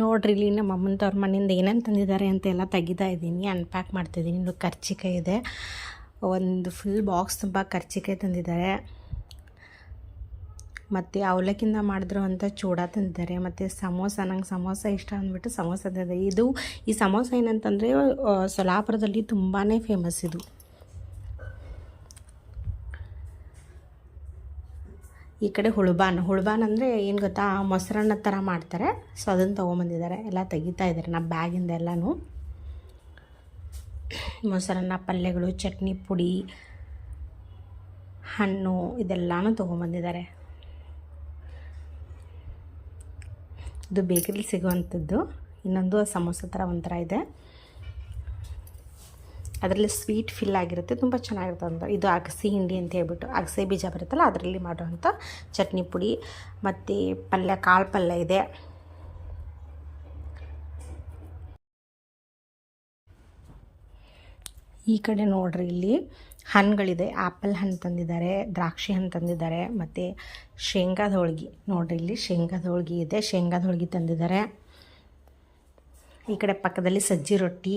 ನೋಡ್ರಿ ಇಲ್ಲಿ ನಮ್ಮ ಅಮ್ಮನ ತವ್ರ ಮನೆಯಿಂದ ಏನೇನು ತಂದಿದ್ದಾರೆ ಅಂತ ಎಲ್ಲ ತೆಗಿತಾ ಇದ್ದೀನಿ. ಅನ್ಪ್ಯಾಕ್ ಮಾಡ್ತಿದ್ದೀನಿ. ಇನ್ನು ಕರ್ಚಿಕಾಯಿ ಇದೆ. ಒಂದು ಫುಲ್ ಬಾಕ್ಸ್ ತುಂಬ ಕರ್ಚಿಕಾಯಿ ತಂದಿದ್ದಾರೆ. ಮತ್ತು ಅವಲಕ್ಕಿಂದ ಮಾಡಿದ್ರು ಅಂತ ಚೂಡ ತಂದಿದ್ದಾರೆ. ಮತ್ತು ಸಮೋಸ, ನಂಗೆ ಸಮೋಸ ಇಷ್ಟ ಅಂದ್ಬಿಟ್ಟು ಸಮೋಸ ತಂದಿದೆ ಇದು ಈ ಸಮೋಸ ಏನಂತಂದರೆ ಸೊಲಾಪುರದಲ್ಲಿ ತುಂಬಾ ಫೇಮಸ್ ಇದು. ಈ ಕಡೆ ಹುಳುಬಾನ್ ಹುಳುಬಾನ್ ಅಂದರೆ ಏನು ಗೊತ್ತಾ ಮೊಸರನ್ನ ಥರ ಮಾಡ್ತಾರೆ. ಸೊ ಅದನ್ನು ತೊಗೊಂಬಂದಿದ್ದಾರೆ. ಎಲ್ಲ ತೆಗಿತಾ ಇದ್ದಾರೆ ನಮ್ಮ ಬ್ಯಾಗಿಂದ ಎಲ್ಲನೂ. ಮೊಸರನ್ನ, ಪಲ್ಯಗಳು, ಚಟ್ನಿ, ಪುಡಿ, ಹಣ್ಣು, ಇದೆಲ್ಲನೂ ತೊಗೊಂಬಂದಿದ್ದಾರೆ. ಇದು ಬೇಕರಿಲಿ ಸಿಗುವಂಥದ್ದು. ಇನ್ನೊಂದು ಸಮೋಸ ಥರ ಒಂಥರ ಇದೆ. ಅದರಲ್ಲಿ ಸ್ವೀಟ್ ಫಿಲ್ ಆಗಿರುತ್ತೆ, ತುಂಬ ಚೆನ್ನಾಗಿರುತ್ತೆ ಅಂತ. ಇದು ಅಗಸಿ ಹಿಂಡಿ ಅಂತ ಹೇಳ್ಬಿಟ್ಟು, ಅಗಸೆ ಬೀಜ ಬರುತ್ತಲ್ಲ, ಅದರಲ್ಲಿ ಮಾಡುವಂಥ ಚಟ್ನಿ ಪುಡಿ. ಮತ್ತು ಪಲ್ಯ, ಕಾಳು ಪಲ್ಯ ಇದೆ. ಈ ಕಡೆ ನೋಡ್ರಿ ಇಲ್ಲಿ ಹಣ್ಣುಗಳಿದೆ. ಆ್ಯಪಲ್ ಹಣ್ಣು ತಂದಿದ್ದಾರೆ, ದ್ರಾಕ್ಷಿ ಹಣ್ಣು ತಂದಿದ್ದಾರೆ, ಮತ್ತು ಶೇಂಗಾದ ಹೋಳ್ಗೆ. ನೋಡ್ರಿ ಇಲ್ಲಿ ಶೇಂಗಾದ ಹೋಳ್ಗೆ ಇದೆ, ಶೇಂಗಾದ ಹೋಳ್ಗೆ ತಂದಿದ್ದಾರೆ. ಈ ಕಡೆ ಪಕ್ಕದಲ್ಲಿ ಸಜ್ಜಿ ರೊಟ್ಟಿ.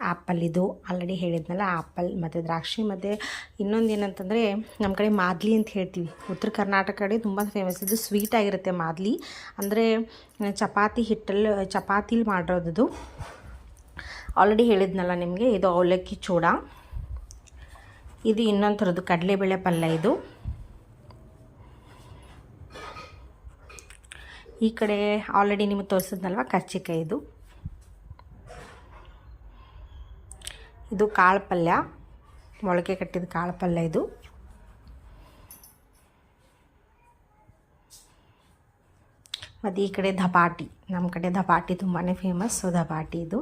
ಆ್ಯಪಲ್ ಇದು ಆಲ್ರೆಡಿ ಹೇಳಿದ್ನಲ್ಲ ಆ್ಯಪಲ್ ಮತ್ತು ದ್ರಾಕ್ಷಿ ಮತ್ತು ಇನ್ನೊಂದು ಏನಂತಂದರೆ ನಮ್ಮ ಕಡೆ ಮಾದ್ಲಿ ಅಂತ ಹೇಳ್ತೀವಿ. ಉತ್ತರ ಕರ್ನಾಟಕ ಕಡೆ ತುಂಬ ಫೇಮಸ್ ಇದು ಸ್ವೀಟ್ ಆಗಿರುತ್ತೆ ಮಾದ್ಲಿ. ಅಂದರೆ ಚಪಾತಿ ಹಿಟ್ಟಲ್ಲಿ ಚಪಾತಿಲಿ ಮಾಡಿರೋದು ಆಲ್ರೆಡಿ ಹೇಳಿದ್ನಲ್ಲ ನಿಮಗೆ, ಇದು ಅವಲಕ್ಕಿ ಚೂಡ. ಇದು ಇನ್ನೊಂದು ಥರದ್ದು ಕಡಲೆಬೇಳೆ ಪಲ್ಯ ಇದು. ಈ ಕಡೆ ಆಲ್ರೆಡಿ ನಿಮಗೆ ತೋರಿಸಿದ್ನಲ್ವ ಕರ್ಚಿಕಾಯಿ ಇದು. ಇದು ಕಾಳು ಪಲ್ಯ. ಮೊಳಕೆ ಕಟ್ಟಿದ ಕಾಳು ಪಲ್ಯ ಇದು. ಮತ್ತು ಈ ಕಡೆ ಧಪಾಟಿ. ನಮ್ಮ ಕಡೆ ಧಪಾಟಿ ತುಂಬಾ ಫೇಮಸ್ ಧಪಾಟಿ ಇದು.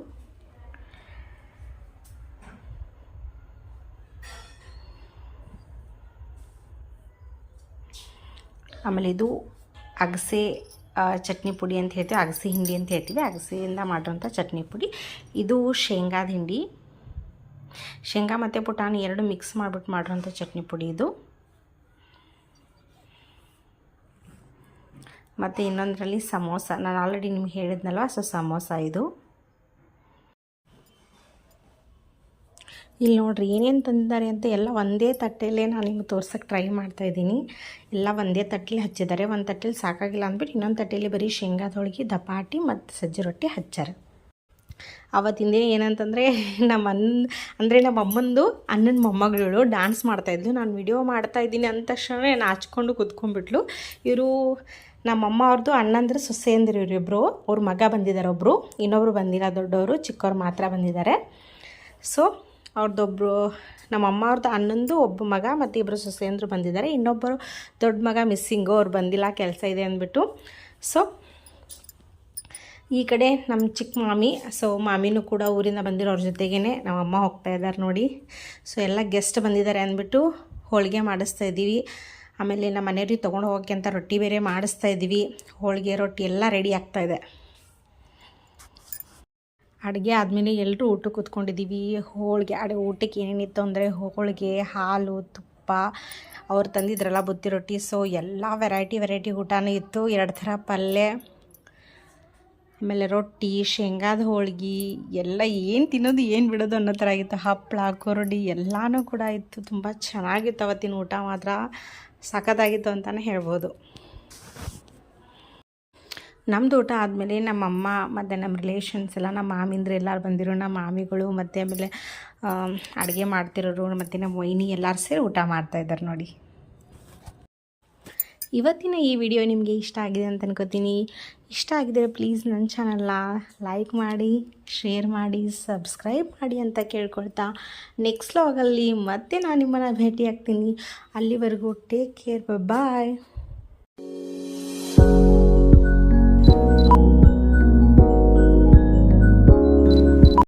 ಆಮೇಲೆ ಇದು ಅಗಸೆ ಚಟ್ನಿ ಪುಡಿ ಅಂತ ಹೇಳ್ತೀವಿ. ಅಗಸೆ ಹಿಂಡಿ ಅಂತ ಹೇಳ್ತೀವಿ. ಅಗಸೆಯಿಂದ ಮಾಡಿರೋಂಥ ಚಟ್ನಿ ಪುಡಿ. ಇದು ಶೇಂಗಾದ ಹಿಂಡಿ. ಶೇಂಗಾ ಮತ್ತು ಪುಟಾಣಿ ಎರಡು ಮಿಕ್ಸ್ ಮಾಡಿಬಿಟ್ಟು ಮಾಡಿರೋಂಥ ಚಟ್ನಿ ಪುಡಿ ಇದು. ಮತ್ತು ಇನ್ನೊಂದರಲ್ಲಿ ಸಮೋಸ. ನಾನು ಆಲ್ರೆಡಿ ನಿಮ್ಗೆ ಹೇಳಿದ್ನಲ್ವ, ಸೊ ಸಮೋಸ ಇದು. ಇಲ್ಲಿ ನೋಡ್ರಿ ಏನೇನು ತಂದಿದ್ದಾರೆ ಅಂತ ಎಲ್ಲ ಒಂದೇ ತಟ್ಟೆಯಲ್ಲೇ ನಾನು ನಿಮ್ಗೆ ತೋರ್ಸೋಕ್ಕೆ ಟ್ರೈ ಮಾಡ್ತಾ ಇದ್ದೀನಿ. ಎಲ್ಲ ಒಂದೇ ತಟ್ಟೆಲಿ ಹಚ್ಚಿದ್ದಾರೆ. ಒಂದು ತಟ್ಟೆಲಿ ಸಾಕಾಗಿಲ್ಲ ಅಂದ್ಬಿಟ್ಟು ಇನ್ನೊಂದು ತಟ್ಟೆಯಲ್ಲಿ ಬರೀ ಶೇಂಗಾದೊಳಗೆ ದಪಾಟಿ ಮತ್ತು ಸಜ್ಜಿ ರೊಟ್ಟಿ ಹಚ್ಚಾರ. ಅವತ್ತಿನ ದಿನ ಏನಂತಂದರೆ, ನಮ್ಮ ಅನ್, ಅಂದರೆ ನಮ್ಮ ಅಮ್ಮಂದು ಅಣ್ಣನ ಮೊಮ್ಮಗಳು ಡ್ಯಾನ್ಸ್ ಮಾಡ್ತಾಯಿದ್ಲು ನಾನು ವಿಡಿಯೋ ಮಾಡ್ತಾ ಇದ್ದೀನಿ ಅಂದ ತಕ್ಷಣ ಹಚ್ಕೊಂಡು ಕುತ್ಕೊಂಡ್ಬಿಟ್ಲು. ಇವರು ನಮ್ಮಮ್ಮ ಅವ್ರದ್ದು ಅಣ್ಣಂದ್ರೆ ಸೊಸೆಯಂದಿರು ಇವರಿಬ್ಬರು ಅವ್ರ ಮಗ ಬಂದಿದ್ದಾರೆ ಒಬ್ಬರು ಇನ್ನೊಬ್ಬರು ಬಂದಿಲ್ಲ, ದೊಡ್ಡವರು, ಚಿಕ್ಕವ್ರು ಮಾತ್ರ ಬಂದಿದ್ದಾರೆ. ಸೊ ಅವ್ರದ್ದೊಬ್ಬರು ನಮ್ಮ ಅಮ್ಮ ಅವ್ರದ್ದು ಅಣ್ಣಂದು ಒಬ್ಬ ಮಗ ಮತ್ತು ಇಬ್ಬರು ಸೊಸೆಯಂದರು ಬಂದಿದ್ದಾರೆ. ಇನ್ನೊಬ್ಬರು ದೊಡ್ಡ ಮಗ ಮಿಸ್ಸಿಂಗು ಅವ್ರು ಬಂದಿಲ್ಲ, ಕೆಲಸ ಇದೆ ಅಂದ್ಬಿಟ್ಟು. ಸೊ ಈ ಕಡೆ ನಮ್ಮ ಚಿಕ್ಕ ಮಾಮಿ ಸೊ ಮಾಮಿನೂ ಕೂಡ ಊರಿಂದ ಬಂದಿರೋ ಅವ್ರ ಜೊತೆಗೇ ನಮ್ಮ ಅಮ್ಮ ಹೋಗ್ತಾ ಇದ್ದಾರೆ ನೋಡಿ. ಸೊ ಎಲ್ಲ ಗೆಸ್ಟ್ ಬಂದಿದ್ದಾರೆ ಅಂದ್ಬಿಟ್ಟು ಹೋಳಿಗೆ ಮಾಡಿಸ್ತಾ ಇದ್ದೀವಿ. ಆಮೇಲೆ ನಮ್ಮ ಮನೆಯವ್ರಿಗೆ ತೊಗೊಂಡು ಹೋಗೋಕ್ಕೆ ಅಂತ ರೊಟ್ಟಿ ಬೇರೆ ಮಾಡಿಸ್ತಾ ಇದ್ದೀವಿ. ಹೋಳಿಗೆ ರೊಟ್ಟಿ ಎಲ್ಲ ರೆಡಿ ಆಗ್ತಾ ಇದೆ. ಅಡುಗೆ ಆದಮೇಲೆ ಎಲ್ಲರೂ ಊಟಕ್ಕೆ ಕೂತ್ಕೊಂಡಿದ್ದೀವಿ. ಹೋಳಿಗೆ ಅಡುಗೆ ಊಟಕ್ಕೆ ಏನೇನಿತ್ತು ಅಂದರೆ ಹೋಳಿಗೆ, ಹಾಲು, ತುಪ್ಪ, ಅವ್ರು ತಂದಿದ್ರಲ್ಲ ಬುತ್ತಿ ರೊಟ್ಟಿ. ಸೊ ಎಲ್ಲ ವೆರೈಟಿ ವೆರೈಟಿ ಊಟನೂ ಇತ್ತು. ಎರಡು ಥರ ಪಲ್ಯ. ಆಮೇಲೆ ರೊಟ್ಟಿ, ಶೇಂಗಾದ ಹೋಳ್ಗೆ, ಎಲ್ಲ ಏನು ತಿನ್ನೋದು ಏನು ಬಿಡೋದು ಅನ್ನೋ ಥರ ಆಗಿತ್ತು. ಹಪ್ಪಳ ಕೊರಡಿ ಎಲ್ಲನೂ ಕೂಡ ಇತ್ತು. ತುಂಬ ಚೆನ್ನಾಗಿತ್ತು ಅವತ್ತಿನ ಊಟ ಮಾತ್ರ. ಸಖತ್ತಾಗಿತ್ತು ಅಂತಲೇ ಹೇಳ್ಬೋದು. ನಮ್ಮದು ಊಟ ಆದಮೇಲೆ ನಮ್ಮಮ್ಮ ಮತ್ತು ನಮ್ಮ ರಿಲೇಷನ್ಸ್ ಎಲ್ಲ, ನಮ್ಮ ಮಾಮಿಂದ್ರೆ ಎಲ್ಲರೂ ಬಂದಿರು. ನಮ್ಮ ಮಾಮಿಗಳು ಮತ್ತು ಆಮೇಲೆ ಅಡುಗೆ ಮಾಡ್ತಿರೋರು ಮತ್ತು ನಮ್ಮ ವೈನಿ ಎಲ್ಲರೂ ಸೇರಿ ಊಟ ಮಾಡ್ತಾಯಿದ್ದಾರೆ ನೋಡಿ. ಇವತ್ತಿನ ಈ ವಿಡಿಯೋ ನಿಮಗೆ ಇಷ್ಟ ಆಗಿದೆ ಅಂತ ಅನ್ಕೋತೀನಿ. ಇಷ್ಟ ಆಗಿದ್ರೆ ಪ್ಲೀಸ್ ನನ್ನ ಚಾನಲ್ನ ಲೈಕ್ ಮಾಡಿ ಶೇರ್ ಮಾಡಿ ಸಬ್ಸ್ಕ್ರೈಬ್ ಮಾಡಿ ಅಂತ ಕೇಳ್ಕೊಳ್ತಾ. ನೆಕ್ಸ್ಟ್ ಲಾಗಲ್ಲಿ ಮತ್ತೆ ನಾನು ನಿಮ್ಮನ್ನು ಭೇಟಿ ಆಗ್ತೀನಿ ಅಲ್ಲಿವರೆಗೂ ಟೇಕ್ ಕೇರ್ ಬಾಯ್